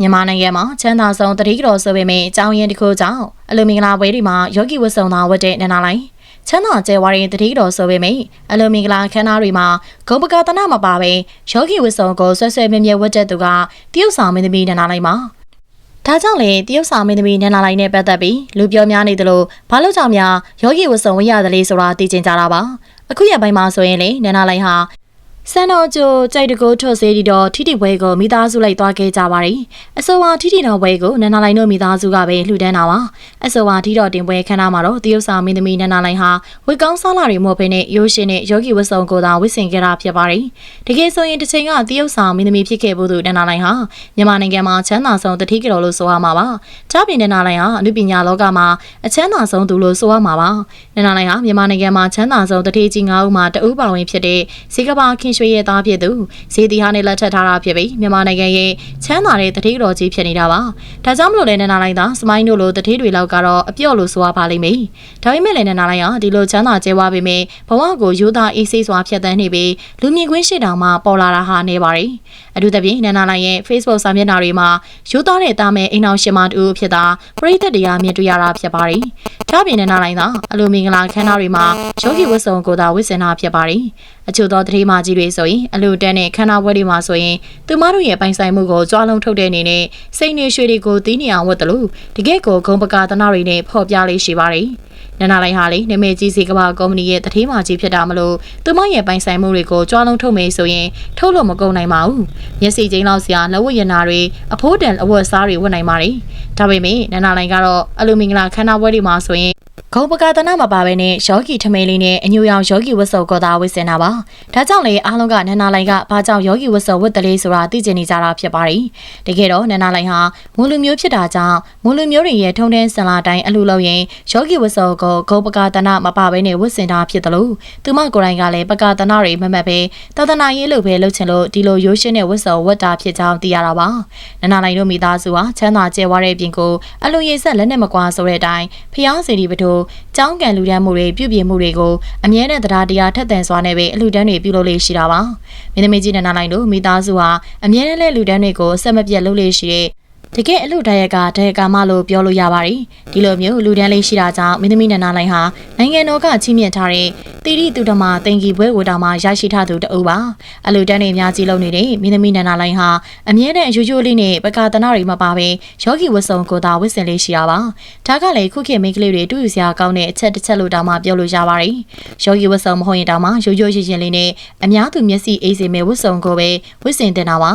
မြန်မာနိုင်ငံမှာချမ်းသာဆုံးတတိကတော်ဆိုပေမဲ့အကြောင်းရင်းတစ်ခုကြောင့်အလူမင်္ဂလာပွဲတွေမှာယောဂီဝတ်ဆောင်သာဝတ်တဲ့နန္နာလိုက်ချမ်းသာကျဲဝါရင်တတိကတော်ဆိုပေမဲ့အလူမင်္ဂလာခမ်းနားတွေမှာဂုံပကတနာမပါပဲယောဂီဝတ်ဆောင်ကိုဆွဲဆွဲမြဲမြဲဝတ်တဲ့သူကတရုတ်ဆောင်မင်းသမီးနန္နာလိုက်မှာဒါကြောင့်လေတရုတ်ဆောင်မင်းသမီးနန္နာလိုက်နဲ့ပတ်သက်ပြီးလူပြောများနေသလိုဘာလို့ကြောင့်များယောဂီဝတ်ဆောင်ဝတ်ရတယ်လေဆိုတာသိချင်ကြတာပါအခုရပိုင်းမှာဆိုရင်လေနန္နာလိုက်ဟာ စံတော်ကျိုကြိုက်တကိုးထွက်စေးဒီတော့ထိတိပွဲကိုမိသားစုလိုက်သွားခဲ့ကြပါတယ်။အဆိုပါထိတိတော်ပွဲကိုနန္နာလိုင်တို့မိသားစုကပဲလှူဒန်းတာပါ။အဆိုပါထိတော်တင်ပွဲခမ်းနားမှာတော့တရုတ်စာမင်းသမီးနန္နာလိုင်ဟာဝေကောင်းစားလာတွေမို့ဘဲနဲ့ရိုးရှင်နဲ့ယောဂီဝတ်စုံကိုသာဝတ်ဆင်ခဲ့တာဖြစ်ပါတယ်။တကယ်ဆိုရင်တစ်ချိန်ကတရုတ်စာမင်းသမီးဖြစ်ခဲ့ဖို့သူနန္နာလိုင်ဟာမြန်မာနိုင်ငံမှာချမ်းသာဆုံးတတိကတော်လို့ဆိုရမှာပါ။ဒါပြင်နန္နာလိုင်ဟာအနုပညာလောကမှာအချမ်းသာဆုံးသူလို့ဆိုရမှာပါ။နန္နာလိုင်ဟာမြန်မာနိုင်ငံမှာချမ်းသာဆုံးတတိကြီး၅ဦးမှာတဦးပါဝင်ဖြစ်တဲ့ဇေကဘာခင်ရွှေရဲ့သားဖြစ်သူဇေတီဟာနဲ့လက်ထပ်ထားတာဖြစ်ပြီးမြန်မာနိုင်ငံရဲ့ချမ်းသာတဲ့တတိတော်ကြီးဖြစ်နေတာပါ။ဒါကြောင့်မလို့လဲနန္နာလိုင်သာစမိုင်းတို့လိုတတိတွေလောက်ကတော့အပြော့လို့ဆိုရပါလိမ့်မယ်။ဒါပေမဲ့လည်းနန္နာလိုင်ဟာဒီလိုချမ်းသာကျဲဝါပေမဲ့ဘဝကိုယူသားအေးဆေးစွာဖြတ်သန်းနေပြီးလူမြင်ကွင်းရှိတောင်မှပေါ်လာတာဟာနေပါတယ်။အထူးသဖြင့်နန္နာလိုင်ရဲ့ Facebook စာမျက်နှာတွေမှာယူသားတဲ့တာမဲအိမ်အောင်ရှင်မတူဖြစ်တာပရိသတ်တရားမြင်တွေ့ရတာဖြစ်ပါတယ်။ဒါပြင်နန္နာလိုင်သာအလိုမင်္ဂလာခမ်းနားတွေမှာယောဂီဝတ်စုံကိုသာဝတ်ဆင်တာဖြစ်ပါတယ်။အချို့သောတတိမာကြီးတွေဆိုရင်အလိုတန်းနဲ့ခန္ဓာပွဲတွေမှာဆိုရင်သူမတို့ရဲ့ပိုင်ဆိုင်မှုကိုကြွားလုံးထုတ်တဲ့အနေနဲ့စိတ်နေရွှေတွေကိုတီးနေအောင်ဝတ်တယ်လို့တကယ့်ကိုဂုံပကာသနာတွေနဲ့ဖော်ပြလေးရှိပါတယ်။နန္ဒလိုက်ဟာလေနမေကြီးစီကဘာကုမ္ပဏီရဲ့တထေးမာကြီးဖြစ်တာမလို့သူမရဲ့ပိုင်ဆိုင်မှုတွေကိုကြွားလုံးထုတ်မယ်ဆိုရင်ထုတ်လို့မကုန်နိုင်ပါဘူး။မျက်စိချင်းလောက်စရာလက်ဝတ်ရနာတွေအဖိုးတန်အဝတ်စားတွေဝတ်နိုင်ပါတယ်။ဒါပေမဲ့နန္ဒလိုက်ကတော့အလူမင်္ဂလာခန္ဓာပွဲတွေမှာဆိုရင် ဂုံပကာတနာမပါဘဲနဲ့ယောဂီထမိန်လေးနဲ့အညူရောင်ယောဂီဝတ်စုံကိုသာဝတ်ဆင်တာပါ။ဒါကြောင့်လေအားလုံးကနန္နာလိုင်ကဘာကြောင့်ယောဂီဝတ်စုံဝတ်တယ်လေဆိုတာသိကျင်နေကြတာဖြစ်ပါတယ်။တကယ်တော့နန္နာလိုင်ဟာမူလူမျိုးဖြစ်တာကြောင့်မူလူမျိုးတွေရဲ့ထုံထမ်းစင်လာတိုင်းအလှလို့ရင်ယောဂီဝတ်စုံကိုဂုံပကာတနာမပါဘဲနဲ့ဝတ်ဆင်တာဖြစ်တယ်လို့သူမကိုယ်တိုင်ကလည်းပကာတနာတွေမမှတ်ပဲသာသနာရေးလို့ပဲလုပ်ချင်လို့ဒီလိုရိုးရှင်းတဲ့ဝတ်စုံဝတ်တာဖြစ်ကြောင်းသိရတာပါ။နန္နာလိုင်တို့မိသားစုဟာချမ်းသာကျဲဝါတဲ့ပြင်ကိုအလူရည်ဆက်လက်နဲ့မကွာဆိုတဲ့အတိုင်းဖျားစီဒီပထိုးကျောင်းကန်လူဒန်းမှုတွေပြုပြင်မှုတွေကိုအမြဲတမ်းတရားတရားထက်သန်စွာနဲ့ပဲအလူဒန်းတွေပြုလုပ်လေးရှိတာပါမင်းသမီးကြီးနန္ဒနိုင်တို့မိသားစုဟာအမြဲတမ်းလဲလူဒန်းတွေကိုဆက်မပြတ်လုပ်လေးရှိတဲ့ တကယ်အလို့တရက်ကတရကမလို့ပြောလို့ရပါတယ်ဒီလိုမျိုးလူဒန်းလေးရှိတာကြောင့်မင်းသမီးနန္ဒလိုင်ဟာနိုင်ငံတော်ကချီးမြှင့်ထားတဲ့တီရီသူတမတင်ကြီးဘွဲကိုတောင်မှရရှိထားသူတအုပ်ပါအလူဒန်းတွေအများကြီးလုပ်နေတဲ့မင်းသမီးနန္ဒလိုင်ဟာအမြဲတမ်းအယိုးယိုးလေးနဲ့ပကာတနာတွေမပါဘဲယောဂီဝတ်စုံကိုသာဝတ်ဆင်လေးရှိတာပါဒါကလည်းခုခေတ်မိန်းကလေးတွေတူယူစရာကောင်းတဲ့အချက်တစ်ချက်လို့တောင်မှပြောလို့ရပါတယ်ယောဂီဝတ်စုံမဟုတ်ရင်တောင်မှရိုးရိုးရှင်းရှင်းလေးနဲ့အများသူမျက်စိအေးစေမဲ့ဝတ်စုံကိုပဲဝတ်ဆင်တင်တာပါ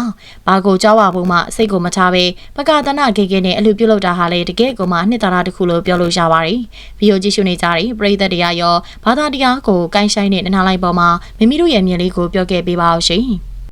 ဘာကိုကြောက်ပါဘူးမှစိတ်ကိုမထားပဲပကာတနာကေကေနဲ့အလူပြုတ်လောက်တာဟာလေတကယ်ကိုမှနှစ်သာရတစ်ခုလို့ပြောလို့ရပါတယ်ဗီဒီယိုကြည့်ရှုနေကြတဲ့ပရိသတ်တရားရောဘာသာတရားကိုကိုကိုင်းဆိုင်တဲ့နနာလိုက်ပေါ်မှာမိမိတို့ရဲ့မြင်လေးကိုပြောခဲ့ပေးပါအောင်ရှင်။